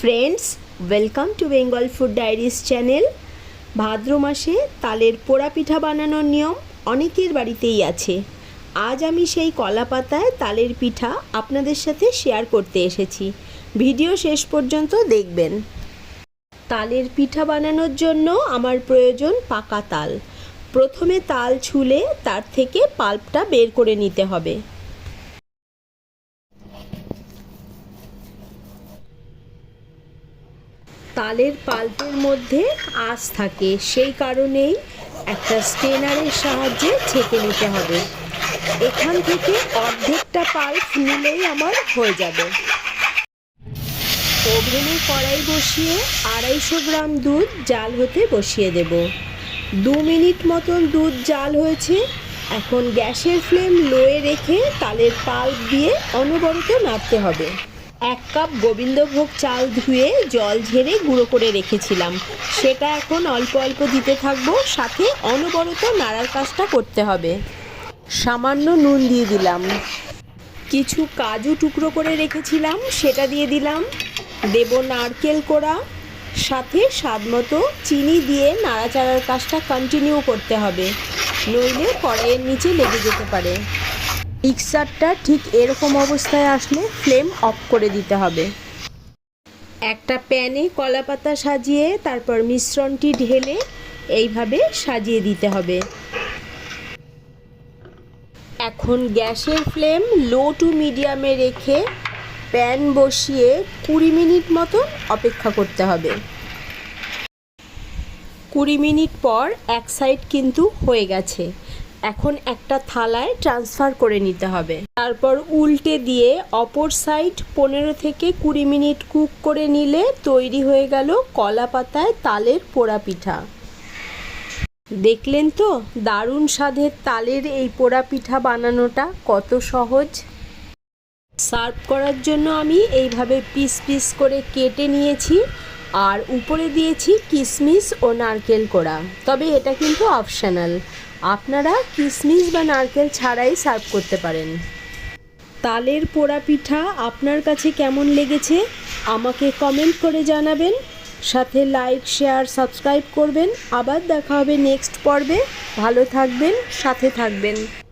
Friends welcome to Bengal food diaries channel ভাদ্র মাসে তালের পোড়া পিঠা বানানোর নিয়ম অনেকের বাড়িতেই আছে। আজ আমি সেই কলা পাতায় তালের পিঠা আপনাদের সাথে শেয়ার করতে এসেছি। ভিডিও শেষ পর্যন্ত দেখবেন। তালের পিঠা বানানোর জন্য আমার প্রয়োজন পাকা তাল। প্রথমে তাল ছুলে তার থেকে পাল্পটা বের করে নিতে হবে। তালের পাল্পের মধ্যে আঁশ থাকে। সেই কারণেই একটা স্টেনারের সাহায্যে ছেঁকে নিতে হবে। এখান থেকে অর্ধেকটা পাল্প নিলেই আমার হয়ে যাবে। ওভেনে কড়াই বসিয়ে আড়াইশো গ্রাম দুধ জাল হতে বসিয়ে দেব। দু মিনিট মতন দুধ জাল হয়েছে। এখন গ্যাসের ফ্লেম লোয়ে রেখে তালের পাল্প দিয়ে অনবরত নাড়তে হবে। এক কাপ গোবিন্দভোগ চাল ধুয়ে জল ঝেড়ে গুঁড়ো করে রেখেছিলাম। সেটা এখন অল্প অল্প দিতে থাকব, সাথে অনবরত নাড়ার কাজটা করতে হবে। সামান্য নুন দিয়ে দিলাম। কিছু কাজু টুকরো করে রেখেছিলাম, সেটা দিয়ে দিলাম। দেব নারকেল কোড়া, সাথে স্বাদ মতো চিনি দিয়ে নাড়াচাড়ার কাজটা কন্টিনিউ করতে হবে। নইলে কড়াইয়ের নিচে লেগে যেতে পারে। মিক্সারটা ঠিক এরকম অবস্থায় আসলে ফ্লেম অফ করে দিতে হবে। একটা প্যানে কলা পাতা সাজিয়ে তারপর মিশ্রণটি ঢেলে এইভাবে সাজিয়ে দিতে হবে। এখন গ্যাসের ফ্লেম লো টু মিডিয়ামে রেখে প্যান বসিয়ে কুড়ি মিনিট মতো অপেক্ষা করতে হবে। কুড়ি মিনিট পর এক সাইড কিন্তু হয়ে গেছে। এখন একটা থালায় ট্রান্সফার করে নিতে হবে। তারপর উল্টে দিয়ে অপর সাইড পনেরো থেকে কুড়ি মিনিট কুক করে নিলে তৈরি হয়ে গেল কলা পাতায় তালের পোড়া পিঠা। দেখলেন তো দারুণ স্বাদের তালের এই পোড়া পিঠা বানানোটা কত সহজ? সার্ভ করার জন্য আমি এইভাবে পিস পিস করে কেটে নিয়েছি আর উপরে দিয়েছি কিশমিশ ও নারকেল কোড়া। তবে এটা কিন্তু অপশনাল আপনারা কিসমিস বা নারকেল ছাড়াই সার্ভ করতে পারেন। তালের পোড়া পিঠা আপনার কাছে কেমন লেগেছে, আমাকে কমেন্ট করে জানাবেন। সাথে লাইক, শেয়ার, সাবস্ক্রাইব করবেন। আবার দেখা হবে নেক্সট পর্বে। ভালো থাকবেন, সাথে থাকবেন।